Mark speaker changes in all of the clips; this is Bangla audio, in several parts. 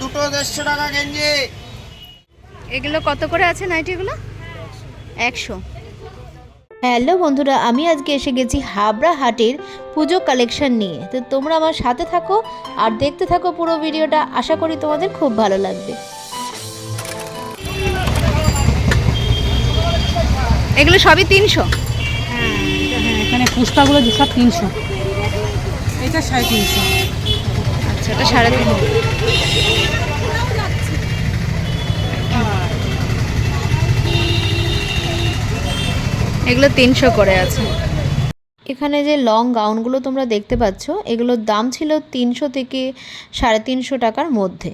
Speaker 1: দুটো দেড়শো টাকা গেঞ্জি।
Speaker 2: এগুলো কত করে আছে নাইটিগুলো? একশো।
Speaker 3: হ্যালো বন্ধুরা আমি আজকে এসে গেছি হাবড়া হাটের পুজো কালেকশন নিয়ে। তো তোমরা আমার সাথে থাকো আর দেখতে থাকো পুরো ভিডিওটা। আশা করি তোমাদের খুব ভালো লাগবে।
Speaker 2: এগুলো সবই তিনশো?
Speaker 4: হ্যাঁ এখানে ফুচকাগুলো সব তিনশো। এটা সাড়ে তিনশো।
Speaker 2: আচ্ছা এটা সাড়ে তিন এগুলো তিনশো করে আছে।
Speaker 3: এখানে যে লং গাউনগুলো তোমরা দেখতে পাচ্ছ, এগুলোর দাম ছিল তিনশো থেকে সাড়ে তিনশো টাকার মধ্যে।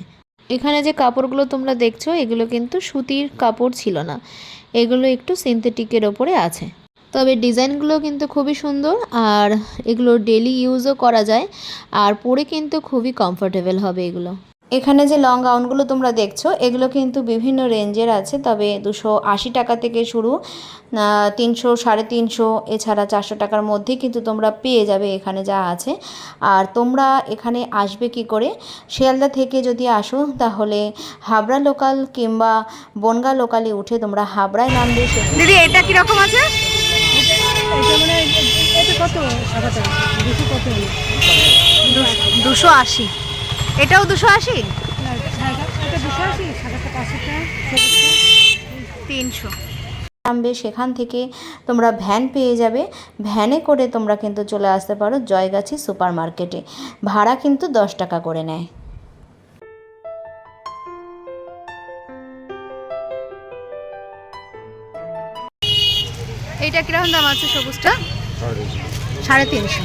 Speaker 3: এখানে যে কাপড়গুলো তোমরা দেখছ, এগুলো কিন্তু সুতির কাপড় ছিল না। এগুলো একটু সিনথেটিকের ওপরে আছে। তবে ডিজাইনগুলো কিন্তু খুবই সুন্দর আর এগুলো ডেলি ইউজও করা যায় আর পরে কিন্তু খুবই কমফোর্টেবল হবে এগুলো। এখানে যে লং গাউনগুলো তোমরা দেখছ, এগুলো কিন্তু বিভিন্ন রেঞ্জের আছে, তবে দুশো আশি টাকা থেকে শুরু তিনশো, সাড়ে তিনশো, এছাড়া চারশো টাকার মধ্যে কিন্তু তোমরা পেয়ে যাবে এখানে যা আছে। আর তোমরা এখানে আসবে কি করে? শিয়ালদা থেকে যদি আসো, তাহলে হাবড়া লোকাল কিংবা বনগা লোকালে উঠে তোমরা হাবড়ায় নামবে
Speaker 2: দিদি, এটা কীরকম আছে?
Speaker 4: এটা মানে এটা কত সাদা টাকা? দুশো কত
Speaker 2: দুশো আশি। এটাও দুশো আশি?
Speaker 4: সবুজটা
Speaker 2: তিনশো।
Speaker 3: নামবে সেখান থেকে তোমরা ভ্যান পেয়ে যাবে। ভ্যানে করে তোমরা কিন্তু চলে আসতে পারো জয়গাছি সুপার মার্কেটে ভাড়া কিন্তু দশ টাকা করে নেয়।
Speaker 2: এইটা কীরকম দাম আছে সবুজটা? সাড়ে তিনশো।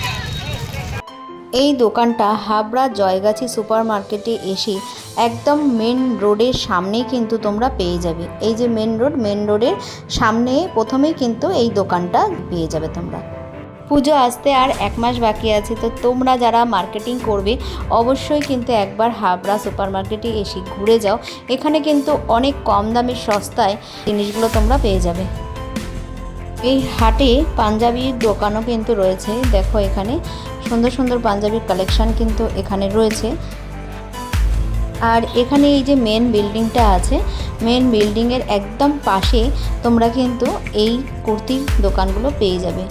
Speaker 3: এই দোকানটা হাবড়া জয়গাছি সুপার মার্কেটে এসে একদম মেন রোডের সামনেই কিন্তু তোমরা পেয়ে যাবে। এই যে মেন রোড, মেন রোডের সামনে প্রথমেই কিন্তু এই দোকানটা পেয়ে যাবে তোমরা। পুজো আসতে আর এক মাস বাকি আছে, তো তোমরা যারা মার্কেটিং করবে, অবশ্যই কিন্তু একবার হাবড়া সুপার মার্কেটে এসে ঘুরে যাও। এখানে কিন্তু অনেক কম দামে সস্তায় জিনিসগুলো তোমরা পেয়ে যাবে। এই হাটে পাঞ্জাবির দোকানও কিন্তু রয়েছে। দেখো এখানে সুন্দর সুন্দর পাঞ্জাবির কালেকশন কিন্তু এখানে রয়েছে। আর এখানে এই যে মেন বিল্ডিংটা আছে মেন বিল্ডিংয়ের একদম পাশে তোমরা কিন্তু এই কুর্তির দোকানগুলো পেয়ে যাবে।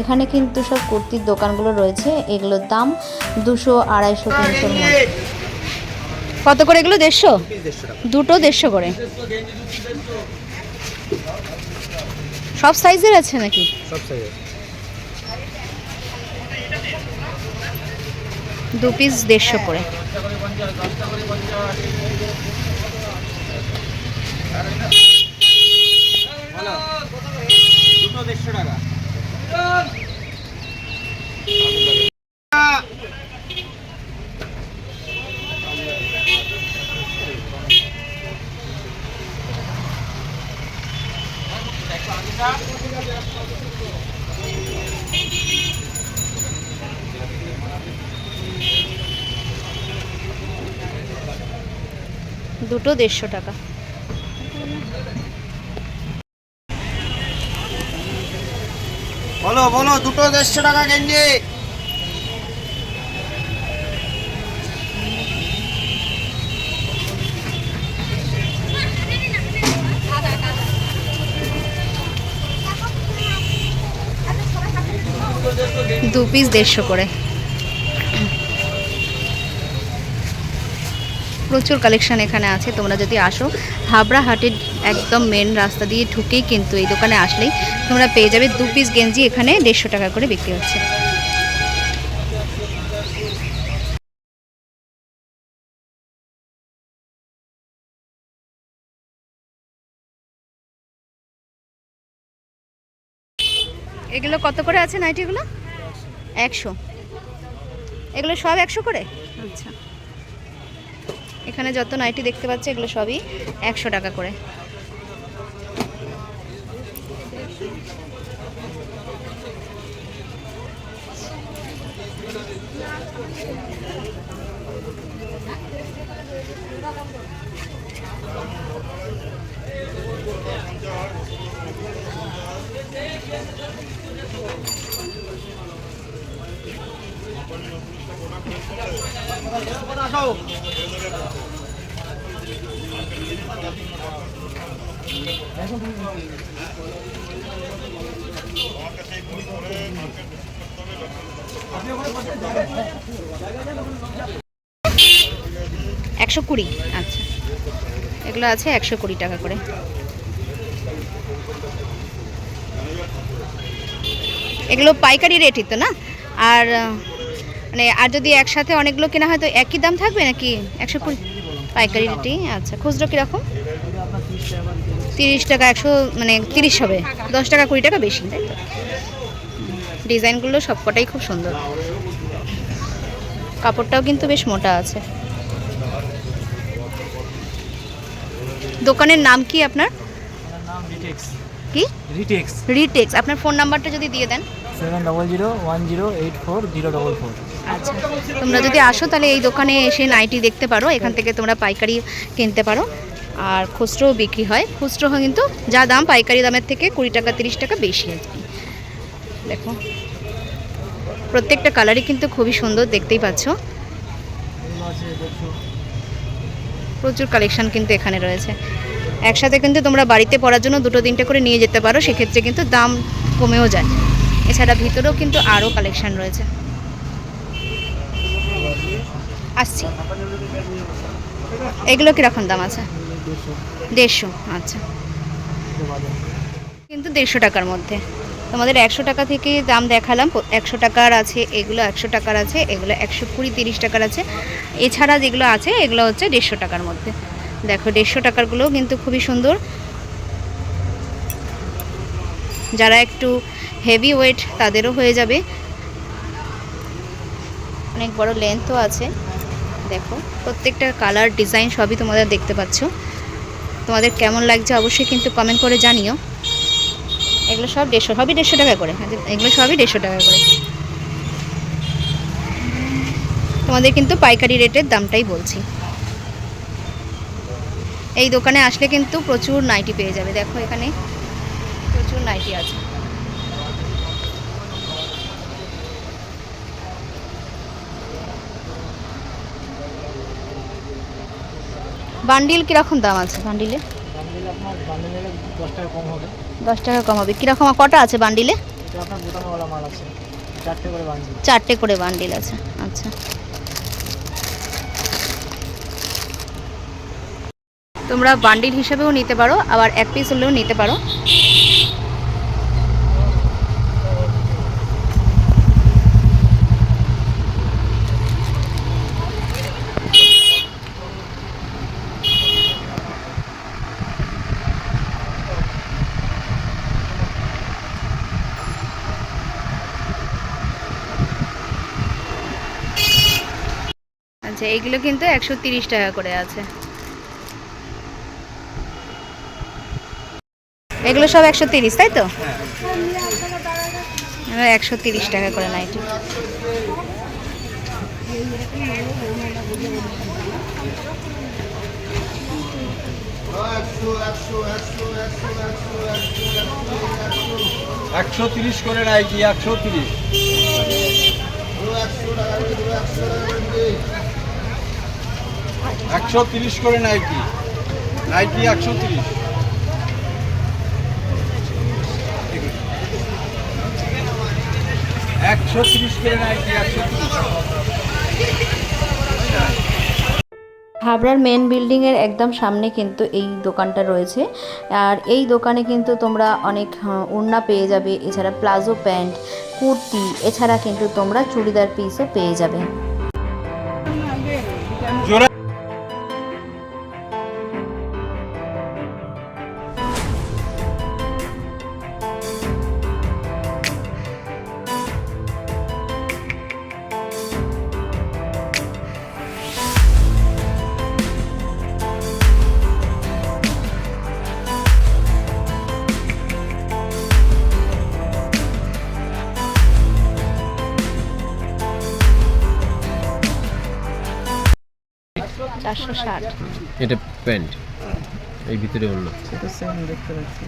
Speaker 3: এখানে কিন্তু সব কুর্তির দোকানগুলো রয়েছে। এগুলোর দাম দুশো আড়াইশো তিনশোর মধ্যে
Speaker 2: কত করে এগুলো? দেড়শো?
Speaker 1: দেড়শো
Speaker 2: দুটো দেড়শো করে। সব সাইজের আছে নাকি?
Speaker 1: সব সাইজের।
Speaker 2: দু পিস দেড়শো করে।
Speaker 1: দুটো দেড়শো টাকা।
Speaker 2: দুটো দেড়শো টাকা।
Speaker 1: বলো বলো দুটো দেড়শো টাকা গেঞ্জি।
Speaker 2: দু পিস দেড়শো করে। প্রচুর কালেকশন এখানে আছে। তোমরা যদি আসো হাবড়া হাটের একদম মেন রাস্তা দিয়ে ঢুকেই কিন্তু এই দোকানে আসলেই তোমরা পেয়ে যাবে দু পিস গেঞ্জি এখানে দেড়শো টাকা করে বিক্রি হচ্ছে। এগুলো কত করে আছে নাইটিগুলো একশো। এগুলো সব একশো করে? আচ্ছা। এখানে যত নাইটি দেখতে পাচ্ছি এগুলো সবই একশো টাকা করে।
Speaker 3: একশো কুড়ি আচ্ছা। এগুলো আছে একশো কুড়ি টাকা করে। এগুলো পাইকারি রেটই তো না? আর মানে আর যদি একসাথে অনেকগুলো কেনা হয় তো একই দাম থাকবে নাকি? একশো কুড়ি পাইকারি রেটই আচ্ছা খুচরো কীরকম? তিরিশ টাকা একশো মানে তিরিশ হবে। দশ টাকা কুড়ি টাকা বেশি তাই তো? ডিজাইনগুলো সবকটাই খুব সুন্দর। কাপড়টাও কিন্তু বেশ মোটা আছে। দোকানের নাম কি আপনার? কি?
Speaker 5: রিটেক্স।
Speaker 3: রিটেক্স। আপনার ফোন নাম্বারটা যদি দিয়ে দেন।
Speaker 5: Seven double zero one zero eight four zero double four
Speaker 3: আচ্ছা তোমরা যদি আসো তাহলে এই দোকানে এসে নাইটি দেখতে পারো, এখান থেকে তোমরা পাইকারি কিনতে পারো। আর খুচরোও বিক্রি হয়। খুচরো হয় কিন্তু যা দাম, পাইকারি দামের থেকে কুড়ি টাকা, তিরিশ টাকা বেশি আর কি। দেখো, প্রত্যেকটা কালারই কিন্তু খুবই সুন্দর, দেখতেই পাচ্ছ। প্রচুর কালেকশন কিন্তু এখানে রয়েছে। একসাথে কিন্তু তোমরা বাড়িতে পড়ার জন্য দুটো, তিনটে করে নিয়ে যেতে পারো, সেক্ষেত্রে কিন্তু দাম কমেও যায়। এছাড়া ভিতরেও কিন্তু আরও কালেকশান রয়েছে। আসছি। এগুলো কীরকম দাম আছে?
Speaker 5: দেড়শো
Speaker 3: আচ্ছা। কিন্তু দেড়শো টাকার মধ্যে। তোমাদের একশো টাকা থেকে দাম দেখালাম, একশো টাকার আছে, এগুলো একশো টাকার আছে, এগুলো একশো কুড়ি, তিরিশ টাকার আছে। এছাড়া যেগুলো আছে, এগুলো হচ্ছে দেড়শো টাকার মধ্যে। দেখো, দেড়শো টাকারগুলোও কিন্তু খুবই সুন্দর। যারা একটু হেভি ওয়েট তাদেরও হয়ে যাবে। অনেক বড় লেন্থও আছে। দেখো, প্রত্যেকটা কালার ডিজাইন সবই তোমাদের দেখতে পাচ্ছ। তোমাদের কেমন লাগছে অবশ্যই কিন্তু কমেন্ট করে জানিও। এগুলো সব দেড়শো, সবই দেড়শো টাকা করে। এগুলো সবই দেড়শো টাকা করে। তোমাদের কিন্তু পাইকারি রেটের দামটাই বলছি। এই দোকানে আসলে কিন্তু প্রচুর নাইটি পেয়ে যাবে। দেখো এখানে প্রচুর নাইটি আছে। বান্ডিল কীরকম দাম আছে বান্ডিলে?
Speaker 5: বান্ডেল আপনার বান্ডেল নিলে দশ টাকা কম হবে।
Speaker 3: দশ টাকা কম হবে। কীরকম কটা আছে বান্ডিলে?
Speaker 5: এটা আপনার বোতামওয়ালা মাল আছে। চারটে করে বান্ডেল।
Speaker 3: চারটে করে বান্ডিল আছে। আচ্ছা। তোমরা বান্ডিল হিসেবেও নিতে পারো আবার এক পিস হলেও নিতে পারো আচ্ছা এইগুলো কিন্তু একশো টাকা করে আছে। এগুলো সব একশো তিরিশ, তাই তো? একশো তিরিশ টাকা করে নাইটি।
Speaker 6: একশো তিরিশ করে নাইটি, একশো তিরিশ। তিরিশ করে নাইটি নাইটি একশো তিরিশ। একশো তিরিশ করে নাইটি একশো তিরিশ।
Speaker 7: হাবড়ার মেন বিল্ডিংয়ের একদম সামনে কিন্তু এই দোকানটা রয়েছে। আর এই দোকানে কিন্তু তোমরা অনেক ওড়না পেয়ে যাবে, এছাড়া প্লাজো প্যান্ট, কুর্তি, এছাড়া কিন্তু তোমরা চুড়িদার পিসও পেয়ে যাবে।
Speaker 3: চারশো ষাট।
Speaker 8: এটা প্যান্ট। এই ভিতরে অন্য।
Speaker 5: সেটা সেম দেখতে পাচ্ছি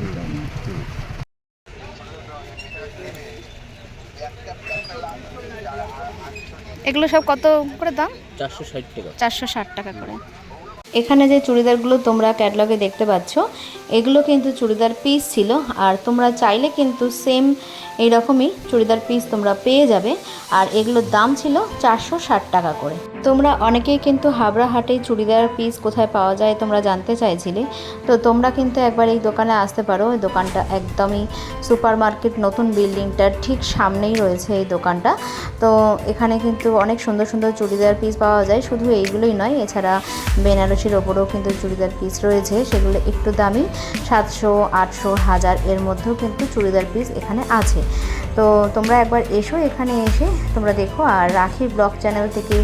Speaker 3: এগুলো সব কত করে দাম?
Speaker 8: চারশো ষাট টাকা।
Speaker 3: চারশো ষাট টাকা করে। এখানে যে চুড়িদারগুলো তোমরা ক্যাটলগে দেখতে পাচ্ছ এগুলো কিন্তু চুড়িদার পিস ছিল আর তোমরা চাইলে কিন্তু সেম এইরকমই চুড়িদার পিস তোমরা পেয়ে যাবে আর এগুলোর দাম ছিল চারশো ষাট টাকা করে। তোমরা অনেকেই কিন্তু হাবড়া হাটে চুড়িদার পিস কোথায় পাওয়া যায় তোমরা জানতে চাইছিলে। তো তোমরা কিন্তু একবার এই দোকানে আসতে পারো। এই দোকানটা একদমই সুপার মার্কেট নতুন বিল্ডিংটার ঠিক সামনেই রয়েছে এই দোকানটা। তো এখানে কিন্তু অনেক সুন্দর সুন্দর চুড়িদার পিস পাওয়া যায়। শুধু এইগুলোই নয়, এছাড়া বেনারসির ওপরেও কিন্তু চুড়িদার পিস রয়েছে। সেগুলো একটু দামি, সাতশো, আটশো, হাজার এর মধ্যেও কিন্তু চুড়িদার পিস এখানে আছে। তো তোমরা একবার এসো এখানে এসে তোমরা দেখো। আর রাখি ব্লগ চ্যানেল থেকে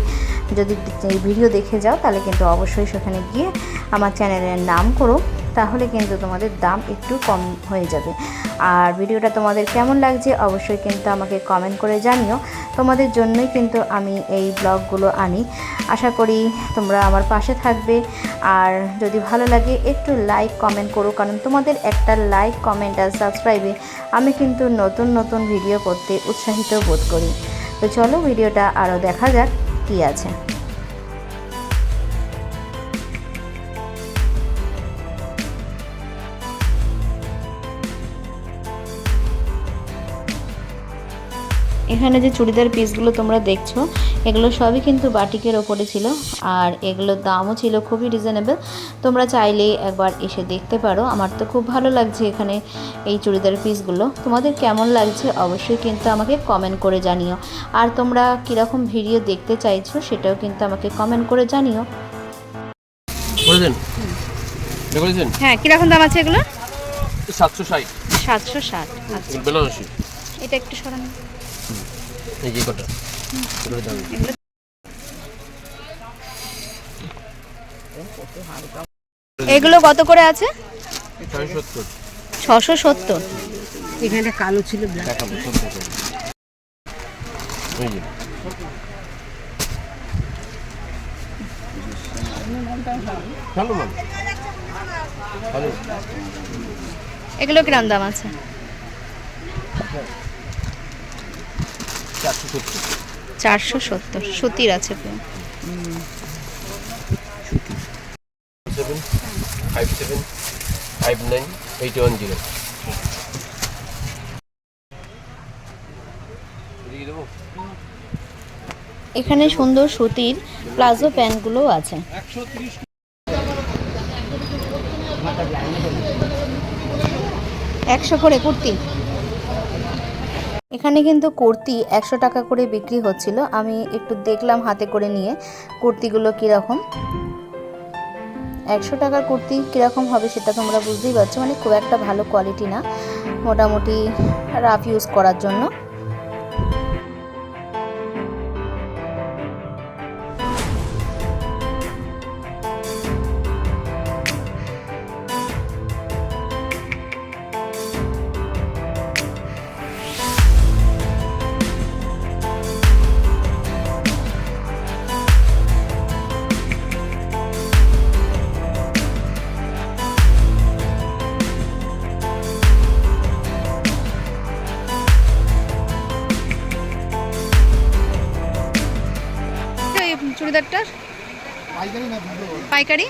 Speaker 3: যদি এই ভিডিও দেখে যাও, তাহলে কিন্তু অবশ্যই সেখানে গিয়ে আমার চ্যানেলের নাম করো, তাহলে কিন্তু তোমাদের দাম একটু কম হয়ে যাবে। আর ভিডিওটা তোমাদের কেমন লাগছে, অবশ্যই কিন্তু আমাকে কমেন্ট করে জানিও। তোমাদের জন্যই কিন্তু আমি এই ব্লগগুলো আনি। আশা করি তোমরা আমার পাশে থাকবে। আর যদি ভালো লাগে, একটু লাইক কমেন্ট করো, কারণ তোমাদের একটা লাইক কমেন্ট আর সাবস্ক্রাইবে আমি কিন্তু নতুন নতুন ভিডিও করতে উৎসাহিত বোধ করি। তো চলো, ভিডিওটা আরও দেখা যাক। কী আছে। এখানে যে চুড়িদার পিসগুলো তোমরা দেখছ এগুলো সবই কিন্তু বাটিকের ওপরে ছিল আর এগুলোর দামও ছিল খুবই রিজনেবল তোমরা চাইলেই একবার এসে দেখতে পারো। আমার তো খুব ভালো লাগছে এখানে এই চুড়িদার পিসগুলো। তোমাদের কেমন লাগছে অবশ্যই কিন্তু আমাকে কমেন্ট করে জানিও। আর তোমরা কীরকম ভিডিও দেখতে চাইছো সেটাও কিন্তু আমাকে কমেন্ট করে জানিও।
Speaker 2: হ্যাঁ কীরকম দাম আছে এগুলো?
Speaker 6: সাতশো ষাট।
Speaker 2: সাতশো ষাট আচ্ছা। এটা একটু সরানো।
Speaker 6: এই যে কটা?
Speaker 2: এগুলো কত করে আছে? ছশো সত্তর।
Speaker 4: এখানে কালো ছিল
Speaker 2: এগুলো কিরম দাম আছে?
Speaker 6: চারশো সত্তর।
Speaker 2: সুতির আছে পুরো
Speaker 6: seven five seven five nine eight one zero.
Speaker 3: এখানে সুন্দর সুতির প্লাজো প্যান্টগুলোও আছে।
Speaker 1: একশো
Speaker 2: করে কুর্তি।
Speaker 3: এখানে কিন্তু কুর্তি একশো টাকা করে বিক্রি হচ্ছিল। আমি একটু দেখলাম হাতে করে নিয়ে কুর্তিগুলো কীরকম। একশো টাকার কুর্তি কীরকম হবে সেটা তোমরা বুঝতেই পারছ। মানে খুব একটা ভালো কোয়ালিটি না। মোটামুটি রাফ ইউজ করার জন্য।
Speaker 2: পাইকারি?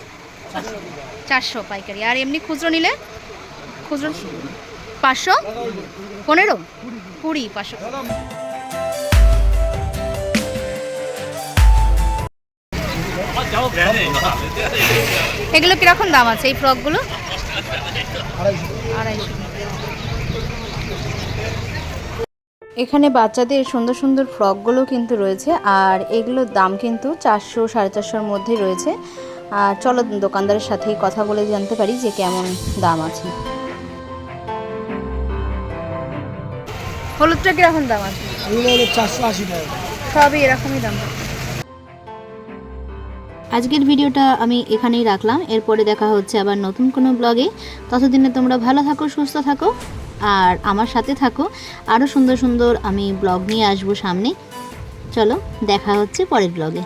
Speaker 2: চারশো পাইকারি। আর এমনি খুচরো নিলে? খুচরো পাঁচশো? পনেরো? কুড়ি, পাঁচশো। এগুলো কীরকম দাম আছে এই ফ্রকগুলো?
Speaker 3: এখানে বাচ্চাদের সুন্দর সুন্দর ফ্রকগুলো কিন্তু রয়েছে, আর এগুলোর দাম কিন্তু চারশো সাড়ে চারশোর মধ্যেই রয়েছে। আর চলো দোকানদারের সাথেই কথা বলে জানতে পারি যে কেমন দাম আছে।
Speaker 2: হলুদটা কীরকম দাম আছে?
Speaker 5: চারশো আশি টাকা।
Speaker 2: সবই এরকমই দাম।
Speaker 3: আজকের ভিডিওটা আমি এখানেই রাখলাম। এরপরে দেখা হচ্ছে আবার নতুন কোনো ব্লগে। ততদিনে তোমরা ভালো থাকো সুস্থ থাকো আর আমার সাথে থাকো। আরও সুন্দর সুন্দর আমি ব্লগ নিয়ে আসব সামনে। চলো দেখা হচ্ছে পরের ব্লগে।